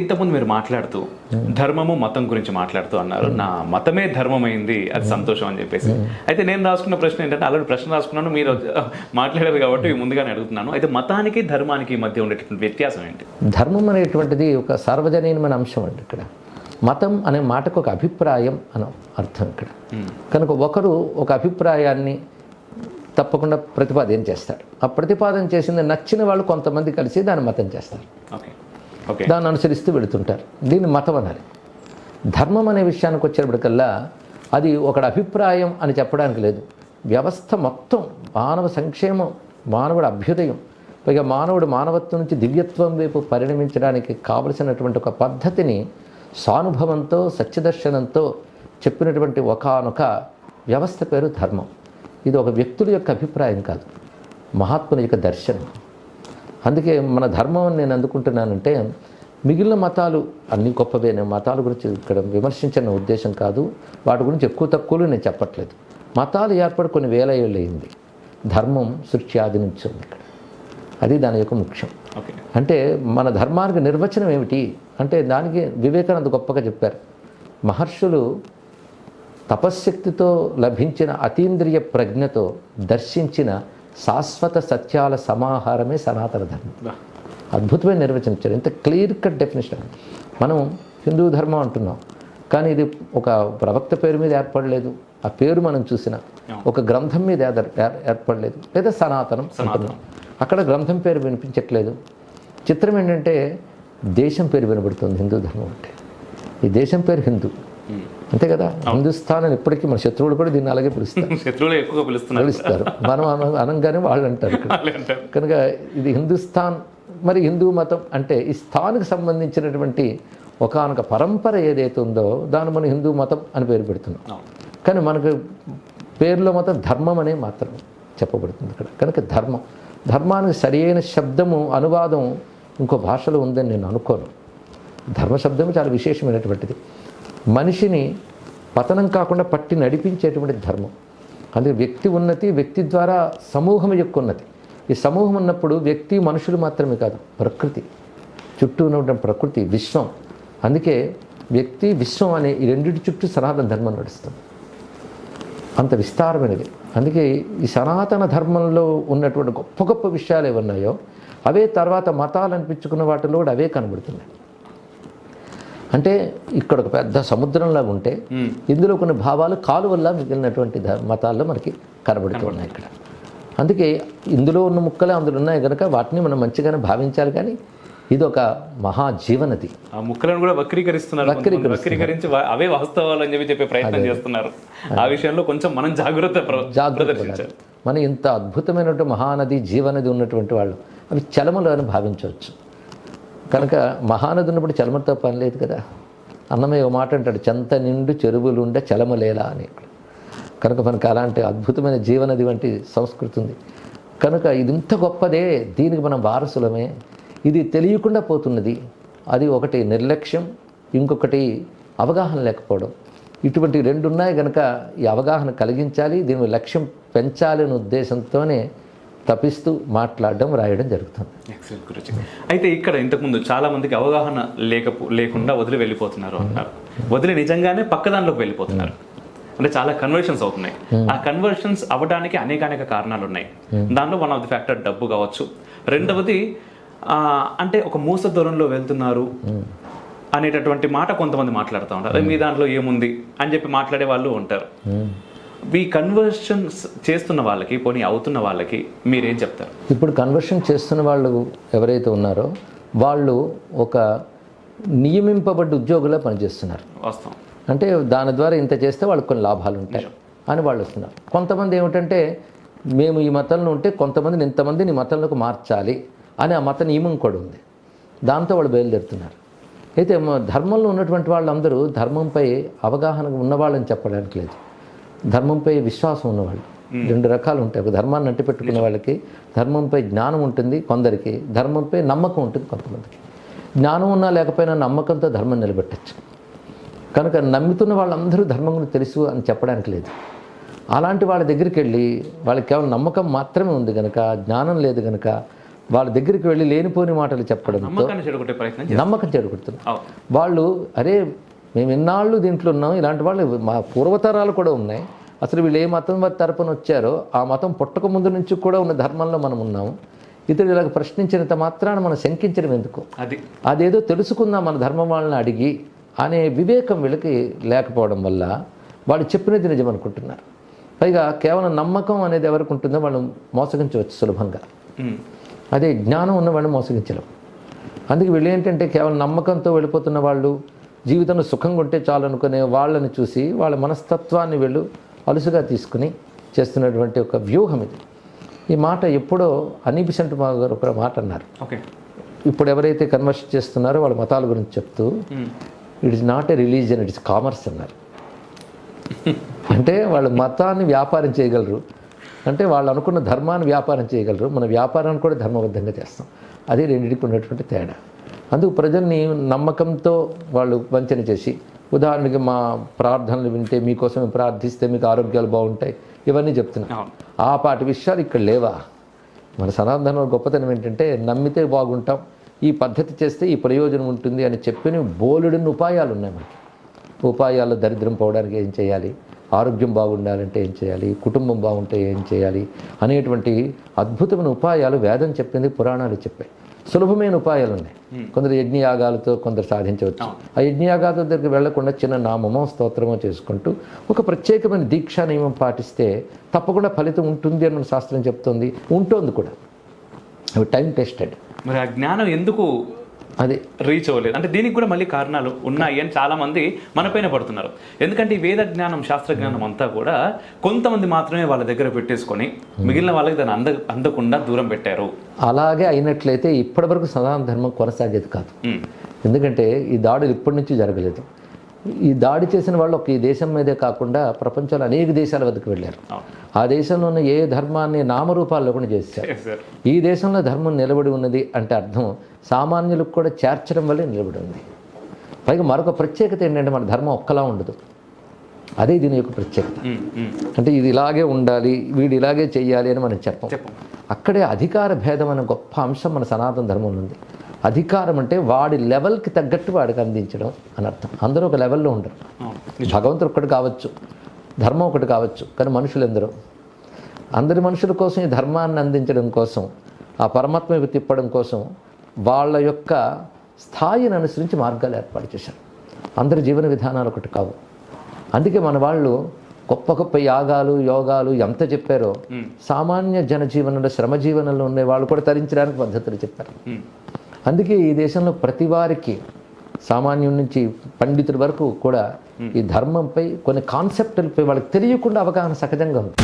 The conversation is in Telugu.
ఇంతకుముందు మీరు మాట్లాడుతూ ధర్మము మతం గురించి మాట్లాడుతూ అన్నారు. నా మతమే ధర్మమైంది అది సంతోషం అని చెప్పేసి. అయితే నేను రాసుకున్న ప్రశ్న ఏంటంటే ఆల్రెడీ ప్రశ్న రాసుకున్నాను మీరు మాట్లాడారు కాబట్టి ముందుగానే అడుగుతున్నాను. అయితే మతానికి ధర్మానికి మధ్య ఉండేటటువంటి వ్యత్యాసం ఏంటి? ధర్మం అనేటువంటిది ఒక సార్వజనీయమైన అంశం అండి ఇక్కడ. మతం అనే మాటకు ఒక అభిప్రాయం అని అర్థం ఇక్కడ. కనుక ఒకరు ఒక అభిప్రాయాన్ని తప్పకుండా ప్రతిపాదన చేస్తారు. ఆ ప్రతిపాదన చేసింది నచ్చిన వాళ్ళు కొంతమంది కలిసి దాన్ని మతం చేస్తారు. ఓకే. దాన్ని అనుసరిస్తూ వెళుతుంటారు. దీన్ని మతం అనాలి. ధర్మం అనే విషయానికి వచ్చేప్పటికల్లా అది ఒక అభిప్రాయం అని చెప్పడానికి లేదు. వ్యవస్థ మొత్తం మానవ సంక్షేమం మానవుడి అభ్యుదయం పైగా మానవుడు మానవత్వం నుంచి దివ్యత్వం వైపు పరిణమించడానికి కావలసినటువంటి ఒక పద్ధతిని సానుభవంతో సత్యదర్శనంతో చెప్పినటువంటి ఒకానొక వ్యవస్థ పేరు ధర్మం. ఇది ఒక వ్యక్తుల యొక్క అభిప్రాయం కాదు. మహాత్ముని యొక్క దర్శనం. అందుకే మన ధర్మం నేను అందుకుంటున్నానంటే మిగిలిన మతాలు అన్ని గొప్పవే. నేను మతాల గురించి ఇక్కడ విమర్శించిన ఉద్దేశం కాదు. వాటి గురించి ఎక్కువ తక్కువలు నేను చెప్పట్లేదు. మతాలు ఏర్పడి కొన్ని వేల ఏళ్ళు అయింది. ధర్మం సృష్టి ఆది నుంచి ఉంది ఇక్కడ. అది దాని యొక్క ముఖ్యం. ఓకే. అంటే మన ధర్మానికి నిర్వచనం ఏమిటి? అంటే దానికి వివేకానంద గొప్పగా చెప్పారు. మహర్షులు తపశ్శక్తితో లభించిన అతీంద్రియ ప్రజ్ఞతో దర్శించిన శాశ్వత సత్యాల సమాహారమే సనాతన ధర్మం. అద్భుతమైన నిర్వచించారు ఇంత క్లియర్ కట్ డెఫినేషన్. మనం హిందూ ధర్మం అంటున్నాం. కానీ ఇది ఒక ప్రవక్త పేరు మీద ఏర్పడలేదు. ఆ పేరు మనం చూసిన ఒక గ్రంథం మీద ఏర్పడలేదు. లేదా సనాతనం. అంటున్నాం. అక్కడ గ్రంథం పేరు వినిపించట్లేదు. చిత్రం ఏంటంటే దేశం పేరు వినబడుతుంది హిందూ ధర్మం అంటే. ఈ దేశం పేరు హిందూ. అంతే కదా? హిందుస్థాన్ అని ఇప్పటికీ మన శత్రువులు కూడా దీన్ని అలాగే పిలుస్తారు. శత్రువులు ఎక్కువగా పిలుస్తున్నారు. పిలుస్తారు. మనం అన- అనగానే వాళ్ళు అంటారు. కనుక ఇది హిందుస్థాన్ మరి హిందూ మతం అంటే ఈ స్థాన్కి సంబంధించినటువంటి ఒకానొక పరంపర ఏదైతే ఉందో దాన్ని మనం హిందూ మతం అని పేరు పెడుతున్నాం. కానీ మనకు పేరులో మాత్రం ధర్మం అనే మాత్రం చెప్పబడుతుంది ఇక్కడ. కనుక ధర్మం. ధర్మానికి సరి అయిన శబ్దము అనువాదం ఇంకో భాషలో ఉందని నేను అనుకోను. ధర్మ శబ్దము చాలా విశేషమైనటువంటిది. మనిషిని పతనం కాకుండా పట్టి నడిపించేటువంటి ధర్మం. అందుకే వ్యక్తి ఉన్నతి వ్యక్తి ద్వారా సమూహం యొక్క ఉన్నతి. ఈ సమూహం ఉన్నప్పుడు వ్యక్తి మనుషులు మాత్రమే కాదు ప్రకృతి. చుట్టూ ఉన్నటువంటి ప్రకృతి విశ్వం. అందుకే వ్యక్తి విశ్వం అనే ఈ రెండింటి చుట్టూ సనాతన ధర్మం నడుస్తుంది. అంత విస్తారమైనది. అందుకే ఈ సనాతన ధర్మంలో ఉన్నటువంటి గొప్ప గొప్ప విషయాలు ఏమన్నాయో అవే తర్వాత మతాలు అనిపించుకున్న వాటిలో కూడా అవే కనబడుతున్నాయి. అంటే ఇక్కడ ఒక పెద్ద సముద్రంలా ఉంటే ఇందులో కొన్ని భావాలు కాలువల్లా మిగిలినటువంటి మతాల్లో మనకి కనబడుతున్నాయి ఇక్కడ. అందుకే ఇందులో ఉన్న ముక్కలే అందులో ఉన్నాయి కనుక వాటిని మనం మంచిగానే భావించాలి కానీ ఇది ఒక మహాజీవనది. ఆ ముక్కలను కూడా వక్రీకరిస్తున్నారు. వక్రీకరించి అవే వాస్తవాలు అని చెప్పి చెప్పే ప్రయత్నం చేస్తున్నారు. ఆ విషయంలో కొంచెం మనం జాగ్రత్త జాగ్రత్త మన ఇంత అద్భుతమైనటువంటి మహానది జీవనది ఉన్నటువంటి వాళ్ళు అవి చలములు అని భావించవచ్చు. కనుక మహానది ఉన్నప్పుడు చలమతో పని లేదు కదా. అన్నమయ్య ఒక మాట అంటాడు చెంత నిండు చెరువులుండే చలమలేలా అని. కనుక మనకు అలాంటి అద్భుతమైన జీవనది వంటి సంస్కృతి ఉంది. కనుక ఇది ఇంత గొప్పదే దీనికి మనం వారసులమే. ఇది తెలియకుండా పోతున్నది. అది ఒకటి నిర్లక్ష్యం ఇంకొకటి అవగాహన లేకపోవడం. ఇటువంటి రెండు ఉన్నాయి కనుక ఈ అవగాహన కలిగించాలి దీని లక్ష్యం పెంచాలి అనే ఉద్దేశంతోనే తపిస్తూ మాట్లాడడం రాయడం జరుగుతుంది. ఎక్సలెంట్ గురుజీ. అయితే ఇక్కడ ఇంతకుముందు చాలా మందికి అవగాహన లేకపో లేకుండా వదిలి వెళ్ళిపోతున్నారు అన్నారు వదిలి నిజంగానే పక్క దాంట్లోకి వెళ్ళిపోతున్నారు. అంటే చాలా కన్వర్షన్స్ అవుతున్నాయి. ఆ కన్వర్షన్స్ అవ్వడానికి అనేక అనేక కారణాలు ఉన్నాయి దానిలో వన్ ఆఫ్ ది ఫ్యాక్టర్ డబ్బు కావచ్చు. రెండవది అంటే ఒక మూస దూరంలో వెళ్తున్నారు అనేటటువంటి మాట కొంతమంది మాట్లాడుతూ ఉంటారు. అదే మీ దాంట్లో ఏముంది? అని చెప్పి మాట్లాడే వాళ్ళు ఉంటారు. ఈ కన్వర్షన్స్ చేస్తున్న వాళ్ళకి పోనీ అవుతున్న వాళ్ళకి మీరేం చెప్తారు? ఇప్పుడు కన్వర్షన్ చేస్తున్న వాళ్ళు ఎవరైతే ఉన్నారో వాళ్ళు ఒక నియమింపబడ్డ ఉద్యోగుల్లో పనిచేస్తున్నారు. వాస్తవం. అంటే దాని ద్వారా ఇంత చేస్తే వాళ్ళకి కొన్ని లాభాలు ఉంటాయి అని వాళ్ళు వస్తున్నారు. కొంతమంది ఏమిటంటే మేము ఈ మతంలో ఉంటే కొంతమందిని ఇంతమందిని మతంలోకి మార్చాలి అని ఆ మత నియమం కూడా ఉంది. దాంతో వాళ్ళు బయలుదేరుతున్నారు. అయితే ధర్మంలో ఉన్నటువంటి వాళ్ళందరూ ధర్మంపై అవగాహన ఉన్నవాళ్ళని చెప్పడానికి లేదు. ధర్మంపై విశ్వాసం ఉన్నవాళ్ళు. రెండు రకాలు ఉంటాయి. ఒక ధర్మాన్ని అంటి పెట్టుకునే వాళ్ళకి ధర్మంపై జ్ఞానం ఉంటుంది కొందరికి. ధర్మంపై నమ్మకం ఉంటుంది కొంతమందికి. జ్ఞానం ఉన్నా లేకపోయినా నమ్మకంతో ధర్మం నిలబెట్టచ్చు. కనుక నమ్ముతున్న వాళ్ళందరూ ధర్మం గురించి తెలుసు అని చెప్పడానికి లేదు. అలాంటి వాళ్ళ దగ్గరికి వెళ్ళి వాళ్ళకి కేవలం నమ్మకం మాత్రమే ఉంది కనుక జ్ఞానం లేదు కనుక వాళ్ళ దగ్గరికి వెళ్ళి లేనిపోని మాటలు చేస్తారు. నమ్మకం అవును. వాళ్ళు అరే మేము ఎన్నాళ్ళు దీంట్లో ఉన్నాం? ఇలాంటి వాళ్ళు మా పూర్వతరాలు కూడా ఉన్నాయి. అసలు వీళ్ళు ఏ మతం వారి తరపున వచ్చారో ఆ మతం పుట్టక ముందు నుంచి కూడా ఉన్న ధర్మంలో మనం ఉన్నాము ఇతరులు ఇలాగ ప్రశ్నించినంత మాత్రాన మనం శంకించడం ఎందుకు? అది. అదేదో తెలుసుకుందాం మన ధర్మం వాళ్ళని అడిగి అనే వివేకం వీళ్ళకి లేకపోవడం వల్ల వాళ్ళు చెప్పినది నిజం అనుకుంటున్నారు. పైగా కేవలం నమ్మకం అనేది ఎవరికి ఉంటుందో వాళ్ళు మోసగించవచ్చు సులభంగా. అదే జ్ఞానం ఉన్నవాడిని మోసగించలేం. అందుకే వీళ్ళు ఏంటంటే కేవలం నమ్మకంతో వెళ్ళిపోతున్న వాళ్ళు జీవితంలో సుఖంగా ఉంటే చాలు అనుకునే వాళ్ళని చూసి వాళ్ళ మనస్తత్వాన్ని వీళ్ళు అలుసుగా తీసుకుని చేస్తున్నటువంటి ఒక వ్యూహం ఇది. ఈ మాట ఎప్పుడో అనిబిసెంట్ మా గారు ఒక మాట అన్నారు. ఓకే. ఇప్పుడు ఎవరైతే కన్వర్స్ చేస్తున్నారో వాళ్ళ మతాల గురించి చెప్తూ. It is not a religion it is commerce అన్నారు. అంటే వాళ్ళు మతాన్ని వ్యాపారం చేయగలరు. అంటే వాళ్ళు అనుకున్న ధర్మాన్ని వ్యాపారం చేయగలరు. మన వ్యాపారాన్ని కూడా ధర్మబద్ధంగా చేస్తాం. అదే రెండింటికి ఉన్నటువంటి తేడా. అందుకు ప్రజల్ని నమ్మకంతో వాళ్ళు వంచన చేసి ఉదాహరణకి మా ప్రార్థనలు వింటే మీకోసం ప్రార్థిస్తే మీకు ఆరోగ్యాలు బాగుంటాయి ఇవన్నీ చెప్తున్నాం. ఆ పాటి విషయాలు ఇక్కడ లేవా? మన సనాతన గొప్పతనం ఏంటంటే నమ్మితే బాగుంటాం ఈ పద్ధతి చేస్తే ఈ ప్రయోజనం ఉంటుంది అని చెప్పిన బోలెడన్ని ఉపాయాలు ఉన్నాయి మనకి. ఉపాయాలు దరిద్రం పోవడానికి ఏం చేయాలి? ఆరోగ్యం బాగుండాలంటే ఏం చేయాలి? కుటుంబం బాగుంటే ఏం చేయాలి? అనేటువంటి అద్భుతమైన ఉపాయాలు వేదం చెప్పింది పురాణాలు చెప్పాయి. సులభమైన ఉపాయాలు ఉన్నాయి. కొందరు యజ్ఞయాగాలతో కొందరు సాధించవచ్చు. ఆ యజ్ఞయాగాల దగ్గరికి వెళ్ళకుండా చిన్న నామమో స్తోత్రమో చేసుకుంటూ ఒక ప్రత్యేకమైన దీక్షా నియమం పాటిస్తే తప్పకుండా ఫలితం ఉంటుంది అని మన శాస్త్రం చెప్తుంది. ఉంటుంది కూడా. Time tested. మరి ఆ జ్ఞానం ఎందుకు అది రీచ్ అవ్వలేదు. అంటే దీనికి కూడా మళ్ళీ కారణాలు ఉన్నాయి అని చాలా మంది మన పైన పడుతున్నారు. ఎందుకంటే ఈ వేద జ్ఞానం శాస్త్ర జ్ఞానం అంతా కూడా కొంతమంది మాత్రమే వాళ్ళ దగ్గర పెట్టేసుకొని మిగిలిన వాళ్ళకి దాన్ని అంద అందకుండా దూరం పెట్టారు. అలాగే అయినట్లయితే ఇప్పటివరకు సనాతన ధర్మం కొనసాగేది కాదు. ఉమ్. ఎందుకంటే ఈ దాడులు ఇప్పటి నుంచి జరగలేదు. ఈ దాడి చేసిన వాళ్ళు ఒక ఈ దేశం మీదే కాకుండా ప్రపంచంలో అనేక దేశాల వద్దకు వెళ్ళారు. ఆ దేశంలో ఉన్న ఏ ధర్మాన్ని నామరూపాల్లో కూడా చేశారు. ఈ దేశంలో ధర్మం నిలబడి ఉన్నది అంటే అర్థం సామాన్యులకు కూడా చేర్చడం వల్లే నిలబడి ఉంది. పైగా మరొక ప్రత్యేకత ఏంటంటే మన ధర్మం ఒక్కలా ఉండదు. అదే దీని యొక్క ప్రత్యేకత. అంటే ఇది ఇలాగే ఉండాలి వీడు ఇలాగే చెయ్యాలి అని మనం చెప్పం. చెప్పు. అక్కడే అధికార భేదం అనే గొప్ప అంశం మన సనాతన ధర్మంలో ఉంది. అధికారం అంటే వాడి లెవెల్కి తగ్గట్టు వాడికి అందించడం అని అర్థం. అందరూ ఒక లెవెల్లో ఉండరు. భగవంతుడు ఒకటి కావచ్చు ధర్మం ఒకటి కావచ్చు కానీ మనుషులు ఎందరో అందరి మనుషుల కోసం ఈ ధర్మాన్ని అందించడం కోసం ఆ పరమాత్మకు తిప్పడం కోసం వాళ్ళ యొక్క స్థాయిని అనుసరించి మార్గాలు ఏర్పాటు చేశారు. అందరి జీవన విధానాలు ఒకటి కావు. అందుకే మన వాళ్ళు గొప్ప గొప్ప యాగాలు యోగాలు ఎంత చెప్పారో సామాన్య జనజీవనంలో శ్రమజీవనంలో ఉండే వాళ్ళు కూడా తరించడానికి పద్ధతులు చెప్పారు. అందుకే ఈ దేశంలో ప్రతి వారికి సామాన్యం నుంచి పండితుడి వరకు కూడా ఈ ధర్మంపై కొన్ని కాన్సెప్టులపై వాళ్ళకి తెలియకుండా అవగాహన సహజంగా ఉంది